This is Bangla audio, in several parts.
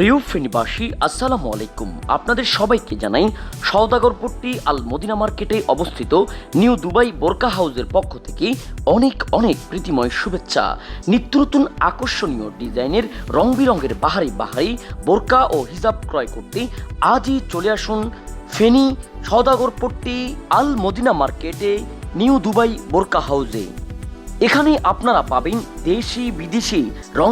প্রিয় ফেনীবাসী, আসসালামু আলাইকুম। আপনাদের সবাইকে জানাই আল মদিনা মার্কেটে অবস্থিত নিউ দুবাই বোরকা পক্ষ থেকে অনেক অনেক প্রীতিময় শুভেচ্ছা। নিত্য নতুন আকর্ষণীয় ডিজাইনের রং বাহারি বাহারি বোরকা ও হিজাব ক্রয় করতে আজই চলে আসুন ফেনী সওদাগরপট্টি আল মদিনা মার্কেটে নিউ দুবাই বোরকা হাউসে। এখানে আপনারা পাবেন দেশি বিদেশি রং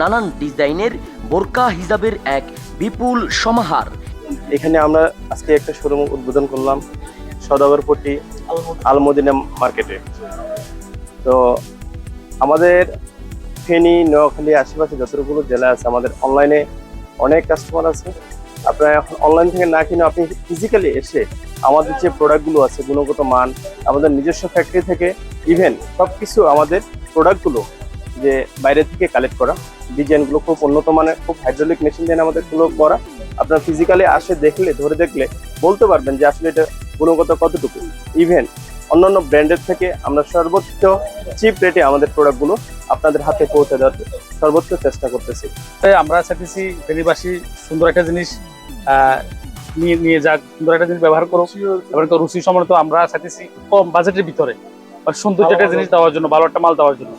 নানান ডিজাইনের বোরকা হিজাবের এক বিপুল সমাহার। এখানে আমরা আজকে একটা শোরুম উদ্বোধন করলাম সদাগরপট্টি আলমদিনা মার্কেটে। তো আমাদের ফেনী, নোয়াখালী আশেপাশে যতগুলো জেলা আছে, আমাদের অনলাইনে অনেক কাস্টমার আছে। আপনারা এখন অনলাইন থেকে না কিনে আপনি ফিজিক্যালি এসে আমাদের যে প্রোডাক্টগুলো আছে, গুণগত মান, আমাদের নিজস্ব ফ্যাক্টরি থেকে ইভেন সব কিছু আমাদের প্রোডাক্টগুলো যে বাইরে থেকে কালেক্ট করা ডিজাইনগুলো খুব উন্নত মানের খুব হাইড্রোলিক মেশিন দিয়ে আমাদেরগুলো করা। আপনার ফিজিক্যালি আসে দেখলে ধরে দেখলে বলতে পারবেন যে আসলে এটা গুণগত কতটুকু। ইভেন অন্যান্য ব্র্যান্ডের থেকে আমরা সর্বোচ্চ চিপ রেটে আমাদের প্রোডাক্টগুলো আপনাদের হাতে পৌঁছে দেওয়ার সর্বোচ্চ চেষ্টা করতেছি। তাই আমরা চাইতেছি ফেনীবাসী সুন্দর একটা জিনিস নিয়ে নিয়ে যাক সুন্দর একটা জিনিস ব্যবহার করুক। এবং তো রুচি সম্মত আমরা চাইতেছি কম বাজেটের ভিতরে বা সৌন্দর্য একটা জিনিস দেওয়ার জন্য ভালো একটা মাল দেওয়ার জন্য।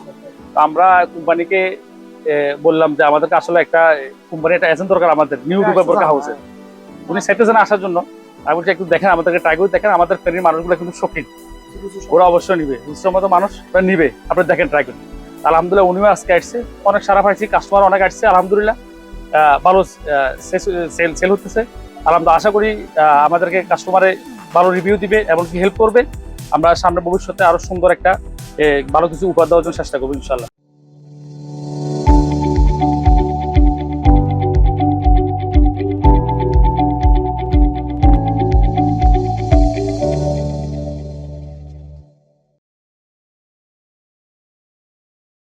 তো আমরা কোম্পানিকে বললাম যে আমাদেরকে আসলে একটা কোম্পানি একটা এজেন্ট দরকার আমাদের নিউ বোরকা হাউসে উনি চাইতেছেন আসার জন্য আমি বলছি একটু দেখেন আমাদেরকে ট্রাই করে দেখেন আমাদের ফেনীর মানুষগুলো কিন্তু শৌখিন। ওরা অবশ্যই নিবে। মতো মানুষ ওরা নিবে। আপনি দেখেন ট্রাই করুন। আলহামদুলিল্লাহ উনিও আজকে আসছে। অনেক সারা পাইছি কাস্টমার অনেক আসছে আলহামদুলিল্লাহ। ভালো সেল সেল হতেছে। আলহামদুলিল্লাহ আশা করি আমাদেরকে কাস্টমারে ভালো রিভিউ দিবে এমনকি হেল্প করবে। আমরা সামনে ভবিষ্যতে আরও সুন্দর একটা ভালো কিছু উপহার দেওয়ার জন্য চেষ্টা করব ইনশাল্লাহ